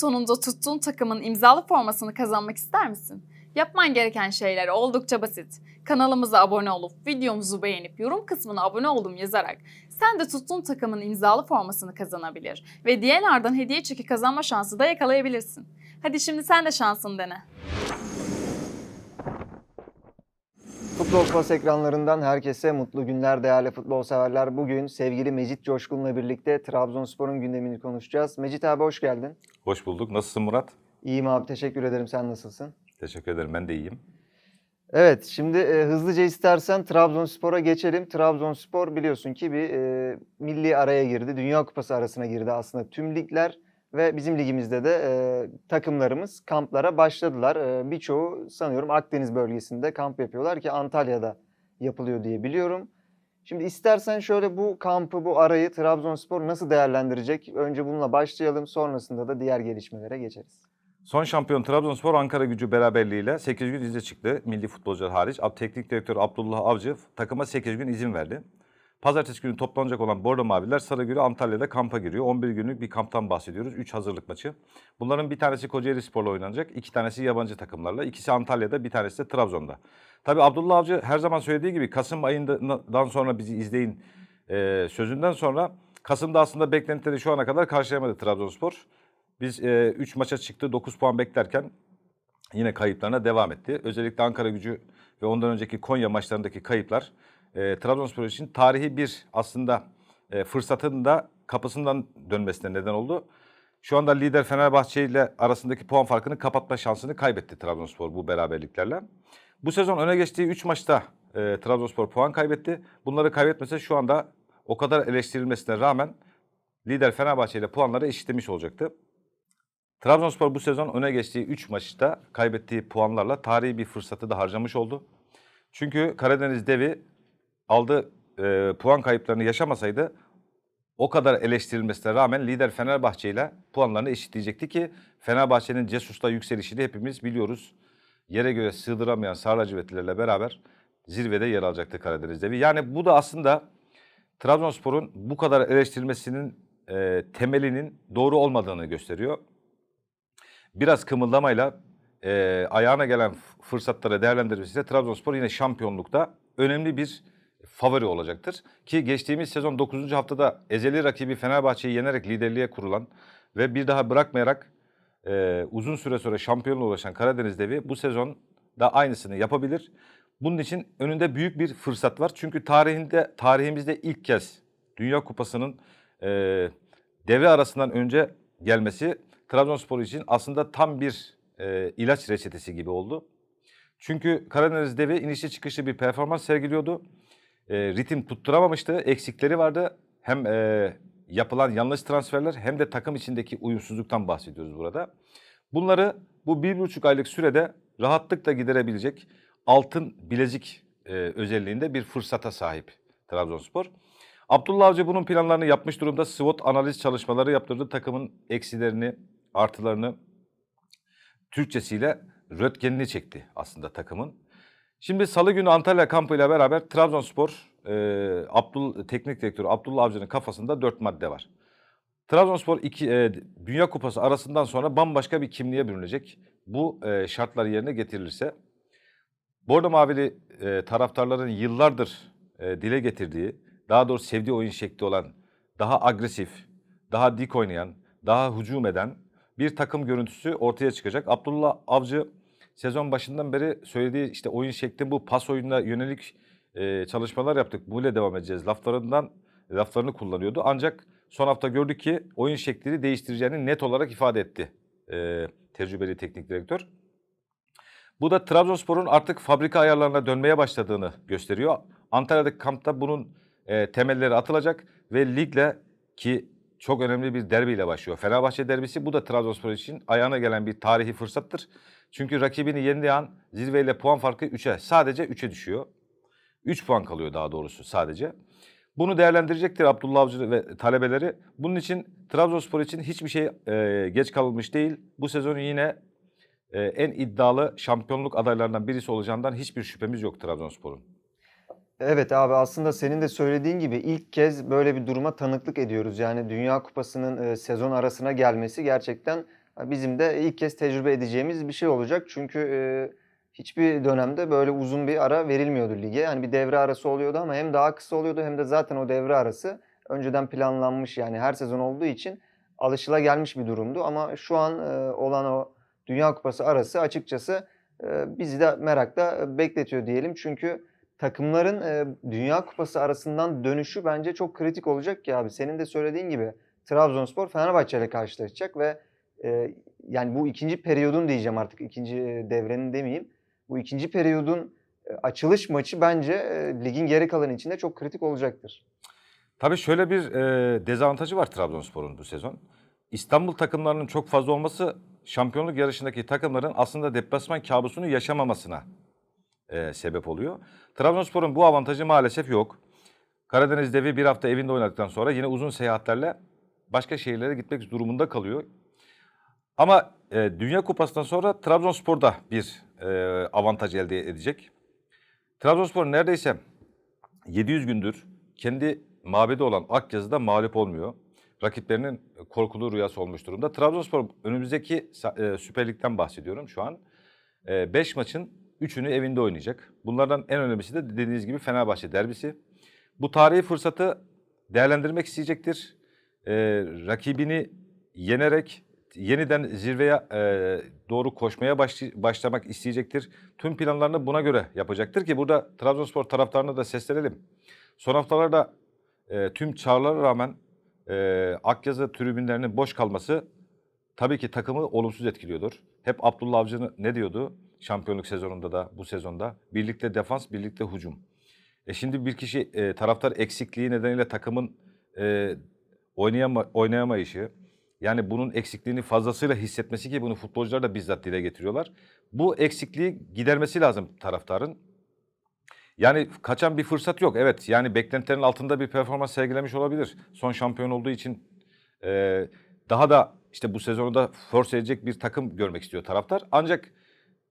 sonunda tuttuğun takımın imzalı formasını kazanmak ister misin? Yapman gereken şeyler oldukça basit. Kanalımıza abone olup videomuzu beğenip yorum kısmına abone oldum yazarak sen de tuttuğun takımın imzalı formasını kazanabilir ve DNR'dan hediye çeki kazanma şansı da yakalayabilirsin. Hadi şimdi sen de şansını dene. Futbol Plus ekranlarından herkese mutlu günler değerli futbol severler. Bugün sevgili Mecit Coşkun'la birlikte Trabzonspor'un gündemini konuşacağız. Mecit abi hoş geldin. Hoş bulduk. Nasılsın Murat? İyiyim abi teşekkür ederim. Sen nasılsın? Teşekkür ederim. Ben de iyiyim. Evet şimdi e, hızlıca istersen Trabzonspor'a geçelim. Trabzonspor biliyorsun ki bir e, milli araya girdi. Dünya Kupası arasına girdi aslında tüm ligler. Ve bizim ligimizde de e, takımlarımız kamplara başladılar. E, birçoğu sanıyorum Akdeniz bölgesinde kamp yapıyorlar ki Antalya'da yapılıyor diye biliyorum. Şimdi istersen şöyle bu kampı, bu arayı Trabzonspor nasıl değerlendirecek? Önce bununla başlayalım. Sonrasında da diğer gelişmelere geçeriz. Son şampiyon Trabzonspor Ankara gücü beraberliğiyle 8 gün izne çıktı. Milli futbolcular hariç. Teknik direktör Abdullah Avcı takıma 8 gün izin verdi. Pazartesi günü toplanacak olan Bordo Maviler Sarıgül'ü Antalya'da kampa giriyor. 11 günlük bir kamptan bahsediyoruz. 3 hazırlık maçı. Bunların bir tanesi Kocaeli Spor'la oynanacak. iki tanesi yabancı takımlarla. İkisi Antalya'da, bir tanesi de Trabzon'da. Tabii Abdullah Avcı her zaman söylediği gibi Kasım ayından sonra bizi izleyin e, sözünden sonra Kasım'da aslında beklentileri şu ana kadar karşılayamadı Trabzonspor. Biz 3 maça çıktı 9 puan beklerken yine kayıplarına devam etti. Özellikle Ankara gücü ve ondan önceki Konya maçlarındaki kayıplar e, Trabzonspor için tarihi bir aslında e, fırsatın da kapısından dönmesine neden oldu. Şu anda lider Fenerbahçe ile arasındaki puan farkını kapatma şansını kaybetti Trabzonspor bu beraberliklerle. Bu sezon öne geçtiği 3 maçta e, Trabzonspor puan kaybetti. Bunları kaybetmese şu anda o kadar eleştirilmesine rağmen lider Fenerbahçe ile puanları eşitlemiş olacaktı. Trabzonspor bu sezon öne geçtiği 3 maçta kaybettiği puanlarla tarihi bir fırsatı da harcamış oldu. Çünkü Karadeniz Devi aldığı e, puan kayıplarını yaşamasaydı o kadar eleştirilmesine rağmen lider Fenerbahçe ile puanlarını eşitleyecekti ki Fenerbahçe'nin Cesus'ta yükselişini hepimiz biliyoruz. Yere göre sığdıramayan Sarılacivetlilerle beraber zirvede yer alacaktı Karadeniz. Yani bu da aslında Trabzonspor'un bu kadar eleştirilmesinin e, temelinin doğru olmadığını gösteriyor biraz kımıldamayla e, ayağına gelen fırsatları değerlendirmesiyle Trabzonspor yine şampiyonlukta önemli bir favori olacaktır. Ki geçtiğimiz sezon 9. haftada ezeli rakibi Fenerbahçe'yi yenerek liderliğe kurulan ve bir daha bırakmayarak e, uzun süre sonra şampiyonluğa ulaşan Karadeniz Devi bu sezon da aynısını yapabilir. Bunun için önünde büyük bir fırsat var. Çünkü tarihinde tarihimizde ilk kez Dünya Kupası'nın e, devre arasından önce gelmesi Trabzonspor için aslında tam bir e, ilaç reçetesi gibi oldu. Çünkü Karadeniz Devi inişli çıkışlı bir performans sergiliyordu. E, ritim tutturamamıştı, eksikleri vardı. Hem e, yapılan yanlış transferler hem de takım içindeki uyumsuzluktan bahsediyoruz burada. Bunları bu bir buçuk aylık sürede rahatlıkla giderebilecek altın bilezik e, özelliğinde bir fırsata sahip Trabzonspor. Abdullah Avcı bunun planlarını yapmış durumda. SWOT analiz çalışmaları yaptırdı. Takımın eksilerini, artılarını Türkçesiyle röntgenini çekti aslında takımın. Şimdi salı günü Antalya kampıyla beraber Trabzonspor e, Abdul Teknik Direktörü Abdullah Avcı'nın kafasında dört madde var. Trabzonspor iki, e, Dünya Kupası arasından sonra bambaşka bir kimliğe bürünecek. Bu e, şartlar yerine getirilirse Bordo Mavili e, taraftarların yıllardır e, dile getirdiği, daha doğrusu sevdiği oyun şekli olan daha agresif, daha dik oynayan, daha hücum eden bir takım görüntüsü ortaya çıkacak. Abdullah Avcı sezon başından beri söylediği işte oyun şekli bu pas oyununa yönelik e, çalışmalar yaptık. Böyle devam edeceğiz. Laflarından laflarını kullanıyordu. Ancak son hafta gördük ki oyun şeklini değiştireceğini net olarak ifade etti e, tecrübeli teknik direktör. Bu da Trabzonspor'un artık fabrika ayarlarına dönmeye başladığını gösteriyor. Antalya'daki kampta bunun e, temelleri atılacak ve ligle ki çok önemli bir derbiyle başlıyor. Fenerbahçe derbisi bu da Trabzonspor için ayağına gelen bir tarihi fırsattır. Çünkü rakibini yendiği an zirveyle puan farkı 3'e sadece 3'e düşüyor. 3 puan kalıyor daha doğrusu sadece. Bunu değerlendirecektir Abdullah Avcı ve talebeleri. Bunun için Trabzonspor için hiçbir şey e, geç kalınmış değil. Bu sezonu yine e, en iddialı şampiyonluk adaylarından birisi olacağından hiçbir şüphemiz yok Trabzonspor'un. Evet abi aslında senin de söylediğin gibi ilk kez böyle bir duruma tanıklık ediyoruz. Yani Dünya Kupası'nın e, sezon arasına gelmesi gerçekten bizim de ilk kez tecrübe edeceğimiz bir şey olacak. Çünkü e, hiçbir dönemde böyle uzun bir ara verilmiyordu lige. Yani bir devre arası oluyordu ama hem daha kısa oluyordu hem de zaten o devre arası önceden planlanmış yani her sezon olduğu için alışılagelmiş bir durumdu. Ama şu an e, olan o Dünya Kupası arası açıkçası e, bizi de merakla bekletiyor diyelim. Çünkü takımların e, Dünya Kupası arasından dönüşü bence çok kritik olacak ki abi. Senin de söylediğin gibi Trabzonspor Fenerbahçe ile karşılaşacak ve e, yani bu ikinci periyodun diyeceğim artık ikinci devrenin demeyeyim. Bu ikinci periyodun e, açılış maçı bence e, ligin geri kalanı içinde çok kritik olacaktır. Tabii şöyle bir e, dezavantajı var Trabzonspor'un bu sezon. İstanbul takımlarının çok fazla olması şampiyonluk yarışındaki takımların aslında deplasman kabusunu yaşamamasına e, sebep oluyor. Trabzonspor'un bu avantajı maalesef yok. Karadeniz Devi bir hafta evinde oynadıktan sonra yine uzun seyahatlerle başka şehirlere gitmek durumunda kalıyor. Ama e, Dünya Kupası'ndan sonra Trabzonspor da bir e, avantaj elde edecek. Trabzonspor neredeyse 700 gündür kendi mabedi olan Akyazı'da mağlup olmuyor. Rakiplerinin korkulu rüyası olmuş durumda. Trabzonspor önümüzdeki e, Süper Lig'den bahsediyorum şu an. 5 maçın 3'ünü evinde oynayacak. Bunlardan en önemlisi de dediğiniz gibi Fenerbahçe derbisi. Bu tarihi fırsatı değerlendirmek isteyecektir. E, rakibini yenerek yeniden zirveye e, doğru koşmaya başlay- başlamak isteyecektir. Tüm planlarını buna göre yapacaktır ki burada Trabzonspor taraftarına da seslenelim. Son haftalarda e, tüm çağrılara rağmen e, Akyazı tribünlerinin boş kalması tabii ki takımı olumsuz etkiliyordur. Hep Abdullah Avcı ne diyordu şampiyonluk sezonunda da bu sezonda? Birlikte defans, birlikte hücum. E şimdi bir kişi e, taraftar eksikliği nedeniyle takımın e, oynayama, oynayamayışı, yani bunun eksikliğini fazlasıyla hissetmesi ki bunu futbolcular da bizzat dile getiriyorlar. Bu eksikliği gidermesi lazım taraftarın. Yani kaçan bir fırsat yok. Evet yani beklentilerin altında bir performans sergilemiş olabilir. Son şampiyon olduğu için e, daha da işte bu sezonu da force edecek bir takım görmek istiyor taraftar. Ancak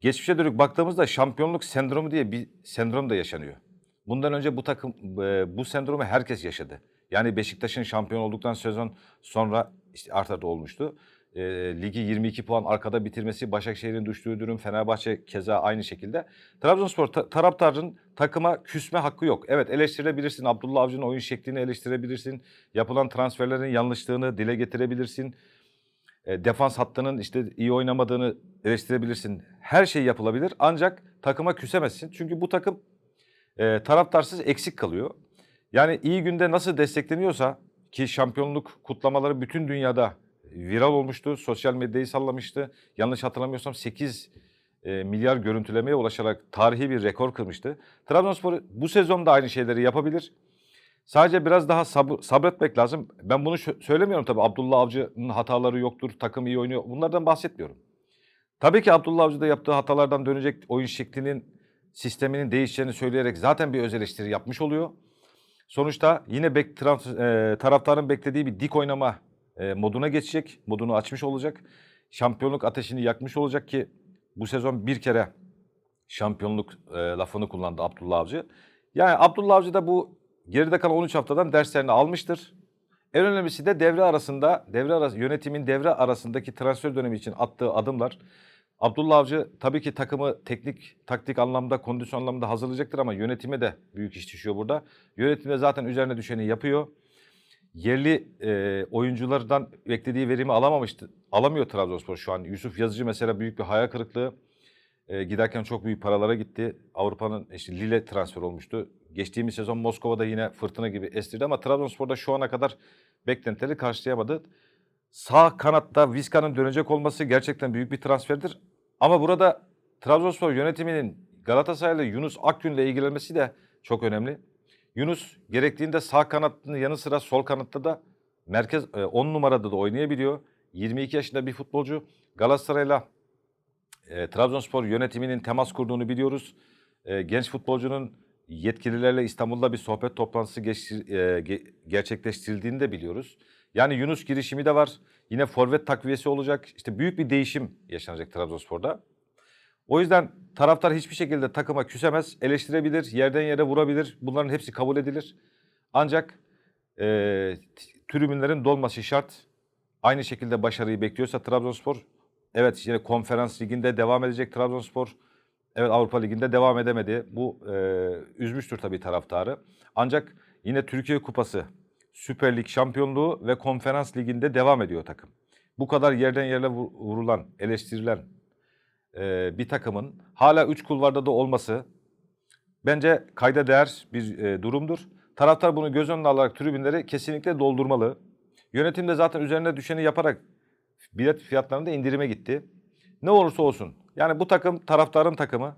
geçmişe dönük baktığımızda şampiyonluk sendromu diye bir sendrom da yaşanıyor. Bundan önce bu takım e, bu sendromu herkes yaşadı. Yani Beşiktaş'ın şampiyon olduktan sezon sonra işte Arta'da olmuştu. E, ligi 22 puan arkada bitirmesi, Başakşehir'in düştüğü durum, Fenerbahçe keza aynı şekilde. Trabzonspor ta- taraftarın takıma küsme hakkı yok. Evet eleştirebilirsin, Abdullah Avcı'nın oyun şeklini eleştirebilirsin, yapılan transferlerin yanlışlığını dile getirebilirsin. E, defans hattının işte iyi oynamadığını eleştirebilirsin. Her şey yapılabilir ancak takıma küsemezsin. Çünkü bu takım e, taraftarsız eksik kalıyor. Yani iyi günde nasıl destekleniyorsa ki şampiyonluk kutlamaları bütün dünyada viral olmuştu. Sosyal medyayı sallamıştı. Yanlış hatırlamıyorsam 8 e, milyar görüntülemeye ulaşarak tarihi bir rekor kırmıştı. Trabzonspor bu sezonda aynı şeyleri yapabilir. Sadece biraz daha sabır, sabretmek lazım. Ben bunu söylemiyorum tabii. Abdullah Avcı'nın hataları yoktur, takım iyi oynuyor. Bunlardan bahsetmiyorum. Tabii ki Abdullah Avcı da yaptığı hatalardan dönecek oyun şeklinin, sisteminin değişeceğini söyleyerek zaten bir öz eleştiri yapmış oluyor. Sonuçta yine bek, trans- e, taraftarın beklediği bir dik oynama e, moduna geçecek. Modunu açmış olacak. Şampiyonluk ateşini yakmış olacak ki bu sezon bir kere şampiyonluk e, lafını kullandı Abdullah Avcı. Yani Abdullah Avcı da bu geride kalan 13 haftadan derslerini almıştır. En önemlisi de devre arasında, devre arası, yönetimin devre arasındaki transfer dönemi için attığı adımlar. Abdullah Avcı tabii ki takımı teknik, taktik anlamda, kondisyon anlamda hazırlayacaktır ama yönetime de büyük iş düşüyor burada. Yönetim zaten üzerine düşeni yapıyor. Yerli e, oyunculardan beklediği verimi alamamıştı. Alamıyor Trabzonspor şu an. Yusuf Yazıcı mesela büyük bir hayal kırıklığı. E, giderken çok büyük paralara gitti. Avrupa'nın işte Lille transfer olmuştu. Geçtiğimiz sezon Moskova'da yine fırtına gibi estirdi ama Trabzonspor'da şu ana kadar beklentileri karşılayamadı. Sağ kanatta Vizca'nın dönecek olması gerçekten büyük bir transferdir. Ama burada Trabzonspor yönetiminin Galatasaray'la Yunus Akgün'le ilgilenmesi de çok önemli. Yunus gerektiğinde sağ kanatının yanı sıra sol kanatta da merkez 10 numarada da oynayabiliyor. 22 yaşında bir futbolcu. Galatasaray'la e, Trabzonspor yönetiminin temas kurduğunu biliyoruz. E, genç futbolcunun yetkililerle İstanbul'da bir sohbet toplantısı e, ge- gerçekleştirildiğini de biliyoruz. Yani Yunus girişimi de var. Yine forvet takviyesi olacak. İşte büyük bir değişim yaşanacak Trabzonspor'da. O yüzden taraftar hiçbir şekilde takıma küsemez, eleştirebilir, yerden yere vurabilir. Bunların hepsi kabul edilir. Ancak e, tribünlerin dolması şart. Aynı şekilde başarıyı bekliyorsa Trabzonspor Evet yine konferans liginde devam edecek Trabzonspor. Evet Avrupa Ligi'nde devam edemedi. Bu e, üzmüştür tabii taraftarı. Ancak yine Türkiye Kupası, Süper Lig şampiyonluğu ve konferans liginde devam ediyor takım. Bu kadar yerden yere vu- vurulan, eleştirilen e, bir takımın hala 3 kulvarda da olması bence kayda değer bir e, durumdur. Taraftar bunu göz önüne alarak tribünleri kesinlikle doldurmalı. Yönetim de zaten üzerine düşeni yaparak bilet fiyatlarında indirime gitti. Ne olursa olsun. Yani bu takım taraftarın takımı.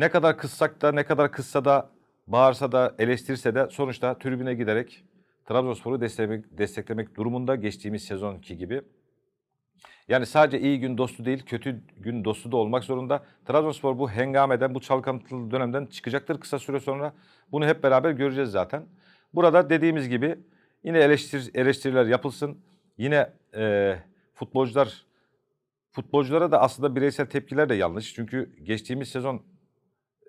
Ne kadar kızsak da ne kadar kızsa da bağırsa da eleştirse de sonuçta tribüne giderek Trabzonspor'u desteklemek, desteklemek durumunda geçtiğimiz sezonki gibi. Yani sadece iyi gün dostu değil, kötü gün dostu da olmak zorunda. Trabzonspor bu hengameden, bu çalkantılı dönemden çıkacaktır kısa süre sonra. Bunu hep beraber göreceğiz zaten. Burada dediğimiz gibi yine eleştir, eleştiriler yapılsın. Yine e, futbolcular futbolculara da aslında bireysel tepkiler de yanlış. Çünkü geçtiğimiz sezon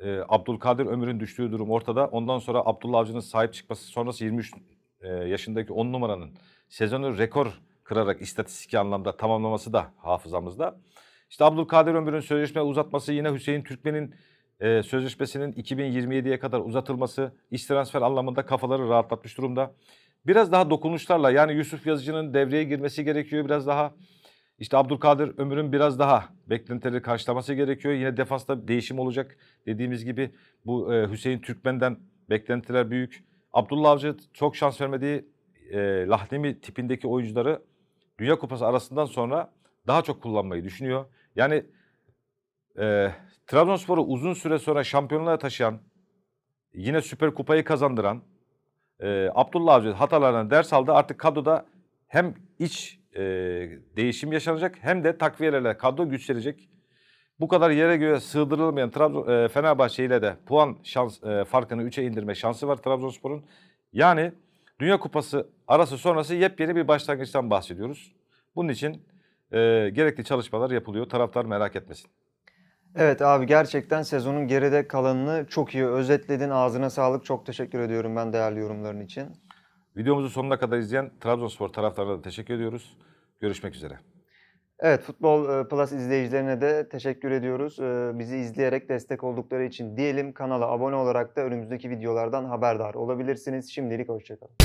e, Abdülkadir Ömür'ün düştüğü durum ortada. Ondan sonra Abdullah Avcı'nın sahip çıkması sonrası 23 e, yaşındaki 10 numaranın sezonu rekor kırarak istatistik anlamda tamamlaması da hafızamızda. İşte Abdülkadir Ömür'ün sözleşme uzatması yine Hüseyin Türkmen'in e, sözleşmesinin 2027'ye kadar uzatılması iş transfer anlamında kafaları rahatlatmış durumda. Biraz daha dokunuşlarla yani Yusuf Yazıcı'nın devreye girmesi gerekiyor biraz daha. İşte Abdülkadir Ömür'ün biraz daha beklentileri karşılaması gerekiyor. Yine defansta değişim olacak. Dediğimiz gibi bu e, Hüseyin Türkmen'den beklentiler büyük. Abdullah Avcı çok şans vermediği e, Lahnemi tipindeki oyuncuları Dünya Kupası arasından sonra daha çok kullanmayı düşünüyor. Yani e, Trabzonspor'u uzun süre sonra şampiyonluğa taşıyan, yine Süper Kupayı kazandıran e, Abdullah Avcı hatalarından ders aldı. Artık kadroda hem iç e, değişim yaşanacak hem de takviyelerle kadro güçlenecek. Bu kadar yere göre sığdırılmayan Trabzon, e, Fenerbahçe ile de puan şans e, farkını 3'e indirme şansı var Trabzonspor'un. Yani Dünya Kupası arası sonrası yepyeni bir başlangıçtan bahsediyoruz. Bunun için e, gerekli çalışmalar yapılıyor. Taraftar merak etmesin. Evet abi gerçekten sezonun geride kalanını çok iyi özetledin. Ağzına sağlık. Çok teşekkür ediyorum ben değerli yorumların için. Videomuzu sonuna kadar izleyen Trabzonspor taraftarına da teşekkür ediyoruz. Görüşmek üzere. Evet Futbol e, Plus izleyicilerine de teşekkür ediyoruz. E, Bizi izleyerek destek oldukları için diyelim kanala abone olarak da önümüzdeki videolardan haberdar olabilirsiniz. Şimdilik hoşçakalın.